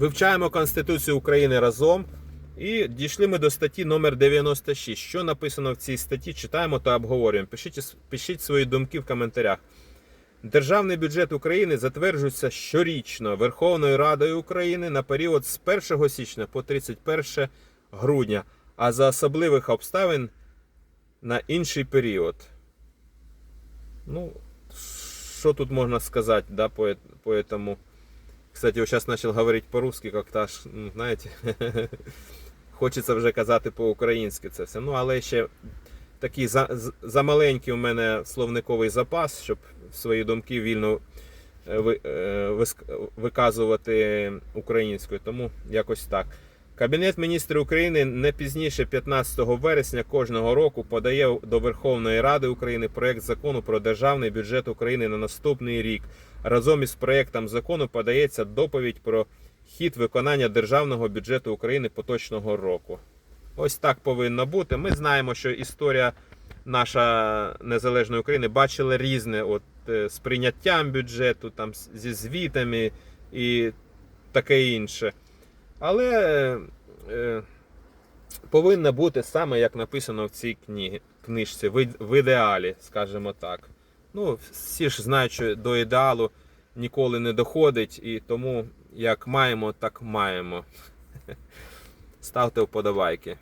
Вивчаємо Конституцію України разом. І дійшли ми до статті номер 96. Що написано в цій статті? Читаємо та обговорюємо. Пишіть, пишіть свої думки в коментарях. Державний бюджет України затверджується щорічно Верховною Радою України на період з 1 січня по 31 грудня, а за особливих обставин на інший період. Ну, что тут можно сказать, да, по, эт- по этому. Кстати, я сейчас начал говорить по-русски, как-то аж, ну, знаєте, хочеться вже казати по-українськи це все. Ну, але ще такий за, замаленький у мене словниковий запас, щоб свої думки вільно е, е, виказувати українською. Тому якось так. Кабінет міністрів України не пізніше 15 вересня кожного року подає до Верховної Ради України проект закону про державний бюджет України на наступний рік. Разом із проектом закону подається доповідь про хід виконання державного бюджету України поточного року. Ось так повинно бути. Ми знаємо, що історія наша незалежної України бачила різне от, е, з прийняттям бюджету, там, зі звітами і таке інше. Але е, повинно бути саме як написано в цій книгі, книжці, в, в ідеалі, скажімо так. Ну, всі ж знають, що до ідеалу ніколи не доходить, і тому як маємо, так маємо. Ставте вподобайки.